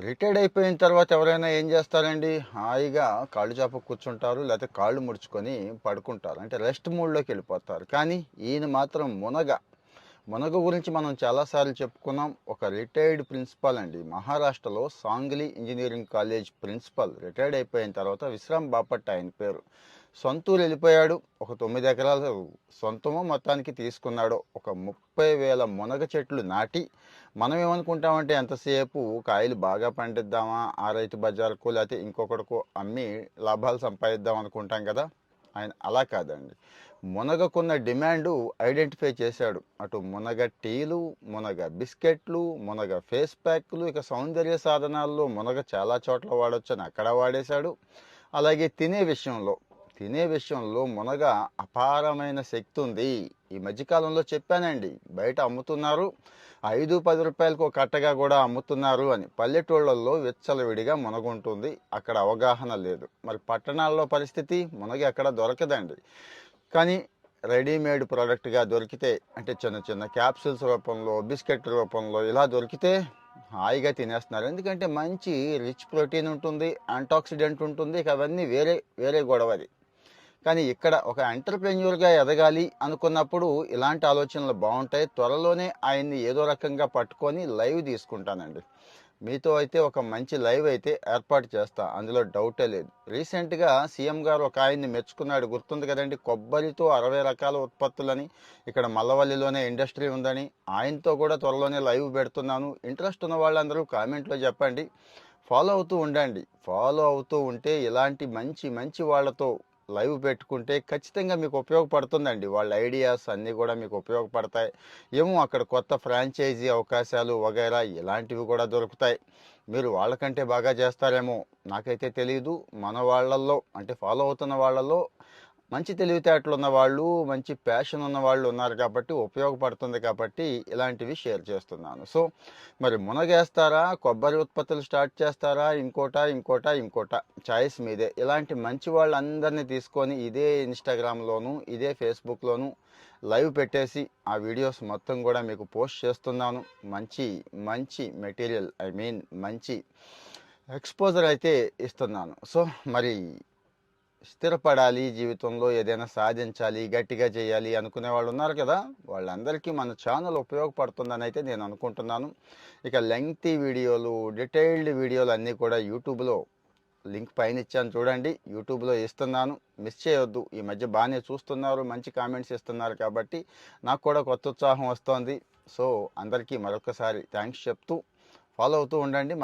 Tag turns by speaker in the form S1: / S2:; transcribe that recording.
S1: Retired అయిపోయిన తర్వాత ఎవరైనా ఏం చేస్తారండి? హాయిగా కాళ్ళు చేప కూర్చుంటారు లేకపోతే కాళ్ళు ముడుచుకొని పడుకుంటారు. అంటే రెస్ట్ మూడ్లోకి వెళ్ళిపోతారు. కానీ ఈయన మాత్రం మునగ. మునగ గురించి మనం చాలాసార్లు చెప్పుకున్నాం. ఒక రిటైర్డ్ ప్రిన్సిపాల్ అండి. మహారాష్ట్రలో Sangli engineering college principal. Retired అయిపోయిన తర్వాత విశ్రామ్ బాపట్ ఆయన పేరు. సొంతూరు వెళ్ళిపోయాడు. ఒక తొమ్మిది ఎకరాలు సొంతమో మొత్తానికి తీసుకున్నాడు. ఒక ముప్పై వేల మునగ చెట్లు నాటి మనం ఏమనుకుంటామంటే ఎంతసేపు కాయలు బాగా పండిద్దామా ఆ రైతు బజార్కు లేకపోతే ఇంకొకటికో అమ్మి లాభాలు సంపాదిద్దాం అనుకుంటాం కదా? ఆయన అలా కాదండి. మునగకున్న డిమాండ్ ఐడెంటిఫై చేశాడు. అటు మునగ టీలు మునగ బిస్కెట్లు మునగ ఫేస్ ప్యాక్లు ఇక సౌందర్య సాధనాల్లో మునగ చాలా చోట్ల వాడొచ్చని అక్కడ వాడేశాడు. అలాగే తినే విషయంలో తినే విషయంలో మునగ అపారమైన శక్తి ఉంది ఈ మధ్యకాలంలో చెప్పానండి బయట అమ్ముతున్నారు ఐదు పది రూపాయలకు ఒక కట్టగా కూడా అమ్ముతున్నారు అని. పల్లెటూళ్ళల్లో విచ్చలవిడిగా మునగుంటుంది అక్కడ అవగాహన లేదు. మరి పట్టణాల్లో పరిస్థితి మునగ అక్కడ దొరకదండి. కానీ రెడీమేడ్ ప్రోడక్ట్గా దొరికితే అంటే చిన్న చిన్న క్యాప్సూల్స్ రూపంలో బిస్కెట్ రూపంలో ఇలా దొరికితే హాయిగా తినేస్తున్నారు. ఎందుకంటే మంచి రిచ్ ప్రోటీన్ ఉంటుంది యాంటాక్సిడెంట్ ఉంటుంది ఇక అవన్నీ వేరే వేరే గొడవది కానీ ఇక్కడ ఒక ఎంటర్ప్రెన్యూర్గా ఎదగాలి అనుకున్నప్పుడు ఇలాంటి ఆలోచనలు బాగుంటాయి. త్వరలోనే ఆయన్ని ఏదో రకంగా పట్టుకొని లైవ్ తీసుకుంటానండి. మీతో అయితే ఒక మంచి లైవ్ అయితే ఏర్పాటు చేస్తా. అందులో డౌటే లేదు. రీసెంట్గా సీఎం గారు ఒక ఆయన్ని మెచ్చుకున్నాడు. గుర్తుంది కదండి? కొబ్బరితో అరవై రకాల ఉత్పత్తులని ఇక్కడ మల్లవల్లిలోనే ఇండస్ట్రీ ఉందని ఆయనతో కూడా త్వరలోనే లైవ్ పెడుతున్నాను. ఇంట్రెస్ట్ ఉన్న వాళ్ళందరూ కామెంట్లో చెప్పండి. ఫాలో అవుతూ ఉండండి. ఫాలో అవుతూ ఉంటే ఇలాంటి మంచి మంచి వాళ్ళతో లైవ్ పెట్టుకుంటే ఖచ్చితంగా మీకు ఉపయోగపడుతుందండి. వాళ్ళ ఐడియాస్ అన్నీ కూడా మీకు ఉపయోగపడతాయి. ఏమో అక్కడ కొత్త ఫ్రాంచైజీ అవకాశాలు వగైరా ఇలాంటివి కూడా దొరుకుతాయి. మీరు వాళ్ళకంటే బాగా చేస్తారేమో నాకైతే తెలియదు మన వాళ్ళల్లో అంటే ఫాలో అవుతున్న వాళ్ళల్లో మంచి తెలివితేటలు ఉన్న వాళ్ళు మంచి ప్యాషన్ ఉన్న వాళ్ళు ఉన్నారు కాబట్టి ఉపయోగపడుతుంది కాబట్టి ఇలాంటివి షేర్ చేస్తున్నాను. సో మరి మునగేస్తారా? కొబ్బరి ఉత్పత్తులు స్టార్ట్ చేస్తారా? ఇంకోట ఇంకోట ఇంకోట? చాయిస్ మీదే. ఇలాంటి మంచి వాళ్ళందరినీ తీసుకొని ఇదే ఇన్స్టాగ్రామ్లోను ఇదే ఫేస్బుక్లోను లైవ్ పెట్టేసి ఆ వీడియోస్ మొత్తం కూడా మీకు పోస్ట్ చేస్తున్నాను. మంచి మంచి మెటీరియల్ ఐ మీన్ మంచి ఎక్స్పోజర్ అయితే ఇస్తున్నాను. సో మరి స్థిరపడాలి జీవితంలో ఏదైనా సాధించాలి గట్టిగా చేయాలి అనుకునే వాళ్ళు ఉన్నారు కదా. వాళ్ళందరికీ మన ఛానల్ ఉపయోగపడుతుందని అయితే నేను అనుకుంటున్నాను. ఇక లెంగ్తీ వీడియోలు డీటెయిల్డ్ వీడియోలు అన్నీ కూడా యూట్యూబ్లో లింక్ పైన ఇచ్చాను చూడండి. యూట్యూబ్లో ఇస్తున్నాను. మిస్ చేయొద్దు. ఈ మధ్య బాగానే చూస్తున్నారు మంచి కామెంట్స్ ఇస్తున్నారు కాబట్టి నాకు కూడా కొత్త ఉత్సాహం వస్తోంది. సో అందరికీ మరొకసారి థ్యాంక్స్ చెప్తూ ఫాలో అవుతూ ఉండండి.